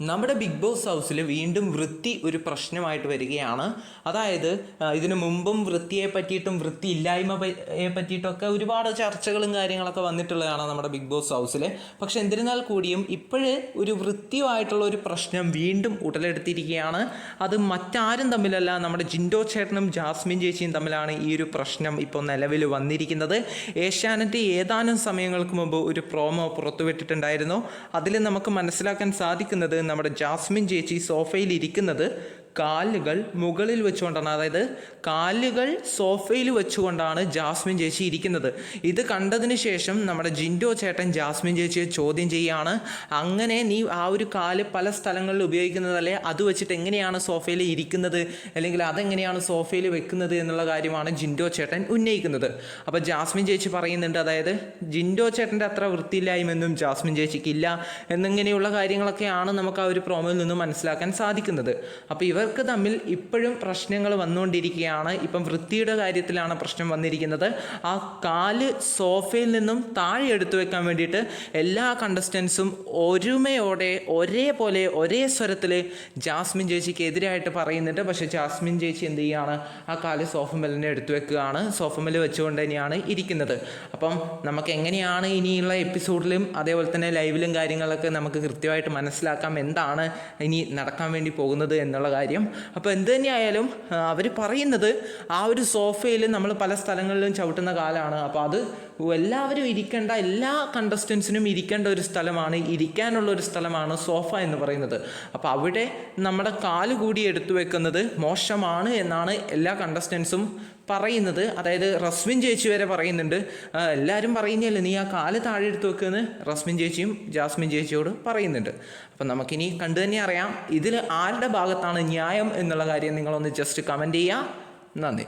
നമ്മുടെ big boss ഹൗസിൽ വീണ്ടും വൃത്തി ഒരു പ്രശ്നമായിട്ട് വരികയാണ്. അതായത് ഇതിനു മുമ്പും വൃത്തിയെ പറ്റിയിട്ടും വൃത്തി ഇല്ലായ്മ പ- പറ്റിയിട്ടൊക്കെ ഒരുപാട് ചർച്ചകളും കാര്യങ്ങളൊക്കെ വന്നിട്ടുള്ളതാണ് നമ്മുടെ ബിഗ് ബോസ് ഹൗസിൽ പക്ഷെ എന്നിരുന്നാൽ കൂടിയും ഇപ്പോഴ് ഒരു വൃത്തിയുമായിട്ടുള്ള ഒരു പ്രശ്നം വീണ്ടും ഉടലെടുത്തിരിക്കുകയാണ്. അത് മറ്റാരും തമ്മിലല്ല നമ്മുടെ ജിൻഡോ ചേട്ടനും ജാസ്മിൻ ചേച്ചിയും തമ്മിലാണ് ഈ ഒരു പ്രശ്നം ഇപ്പോൾ നിലവിൽ വന്നിരിക്കുന്നത്. ഏഷ്യാനെറ്റ് ഏതാനും സമയങ്ങൾക്ക് മുമ്പ് ഒരു പ്രോമോ പുറത്തുവിട്ടിട്ടുണ്ടായിരുന്നു. അതിൽ നമുക്ക് മനസ്സിലാക്കാൻ സാധിക്കുന്നത് നമ്മുടെ ജാസ്മിൻ ചേച്ചി സോഫയിൽ ഇരിക്കുന്നത് കാലുകൾ മുകളിൽ വെച്ചുകൊണ്ടാണ് അതായത് കാലുകൾ സോഫയിൽ വെച്ചുകൊണ്ടാണ് ജാസ്മിൻ ചേച്ചി ഇരിക്കുന്നത്. ഇത് കണ്ടതിന് ശേഷം നമ്മുടെ ജിൻഡോ ചേട്ടൻ ജാസ്മിൻ ചേച്ചിയെ ചോദ്യം ചെയ്യുകയാണ് അങ്ങനെ നീ ആ ഒരു കാൽ പല സ്ഥലങ്ങളിൽ ഉപയോഗിക്കുന്നതല്ലേ അത് വെച്ചിട്ട് എങ്ങനെയാണ് സോഫയിൽ ഇരിക്കുന്നത്? അല്ലെങ്കിൽ അതെങ്ങനെയാണ് സോഫയിൽ വെക്കുന്നത്? എന്നുള്ള കാര്യമാണ് ജിൻഡോ ചേട്ടൻ ഉന്നയിക്കുന്നത്. അപ്പോൾ ജാസ്മിൻ ചേച്ചി പറയുന്നുണ്ട് അതായത് ജിൻഡോ ചേട്ടന്റെ അത്ര വൃത്തിയില്ലായ്മയൊന്നും ജാസ്മിൻ ചേച്ചിക്ക് ഇല്ല എന്നിങ്ങനെയുള്ള കാര്യങ്ങളൊക്കെയാണ് നമുക്ക് ആ ഒരു പ്രോമോയിൽ നിന്നും മനസ്സിലാക്കാൻ സാധിക്കുന്നത്. അപ്പോൾ ഇവർക്ക് തമ്മിൽ ഇപ്പോഴും പ്രശ്നങ്ങൾ വന്നുകൊണ്ടിരിക്കുകയാണ്. ഇപ്പം വൃത്തിയുടെ കാര്യത്തിലാണ് പ്രശ്നം വന്നിരിക്കുന്നത്. ആ കാൽ സോഫയിൽ നിന്നും താഴെ എടുത്തു വെക്കാൻ വേണ്ടിയിട്ട് എല്ലാ കണ്ടസ്റ്റൻസും ഒരുമയോടെ ഒരേപോലെ ഒരേ സ്വരത്തിൽ ജാസ്മിൻ ചേച്ചിക്ക് എതിരായിട്ട് പറയുന്നുണ്ട്. പക്ഷേ ജാസ്മിൻ ചേച്ചി എന്ത് ചെയ്യുകയാണ് ആ കാൽ സോഫമലിനെ എടുത്തു വെക്കുകയാണ്. സോഫമൽ വെച്ചുകൊണ്ട് തന്നെയാണ് ഇരിക്കുന്നത്. അപ്പം നമുക്ക് എങ്ങനെയാണ് ഇനിയുള്ള എപ്പിസോഡിലും അതേപോലെ തന്നെ ലൈവിലും കാര്യങ്ങളൊക്കെ നമുക്ക് കൃത്യമായിട്ട് മനസ്സിലാക്കാം. എന്താണ് ഇനി നടക്കാൻ വേണ്ടി പോകുന്നത് എന്നുള്ള കാര്യം അപ്പോൾ എന്ത് തന്നെയായാലും അവർ പറയുന്നത് ആ ഒരു സോഫയിൽ നമ്മൾ പല സ്ഥലങ്ങളിലും ചവിട്ടുന്ന കാലമാണ് അപ്പോൾ അത് എല്ലാവരും ഇരിക്കേണ്ട എല്ലാ കണ്ടസ്റ്റൻസിനും ഇരിക്കേണ്ട ഒരു സ്ഥലമാണ് ഇരിക്കാനുള്ള ഒരു സ്ഥലമാണ് സോഫ എന്ന് പറയുന്നത്. അപ്പോൾ അവിടെ നമ്മുടെ കാൽ കൂടി എടുത്തു വെക്കുന്നത് മോശമാണ് എന്നാണ് എല്ലാ കണ്ടസ്റ്റൻസും പറയുന്നത്. അതായത് റസ്മിൻ ചേച്ചി വരെ പറയുന്നുണ്ട്. എല്ലാവരും പറയുന്നില്ല നീ ആ കാൽ താഴെ എടുത്ത് വെക്കുമെന്ന്? റസ്മിൻ ചേച്ചിയും ജാസ്മിൻ ചേച്ചിയോട് പറയുന്നുണ്ട്. അപ്പം നമുക്കിനി കണ്ടു തന്നെ അറിയാം ഇതിൽ ആരുടെ ഭാഗത്താണ് ന്യായം എന്നുള്ള കാര്യം നിങ്ങളൊന്ന് ജസ്റ്റ് കമന്റ് ചെയ്യുക നന്ദി.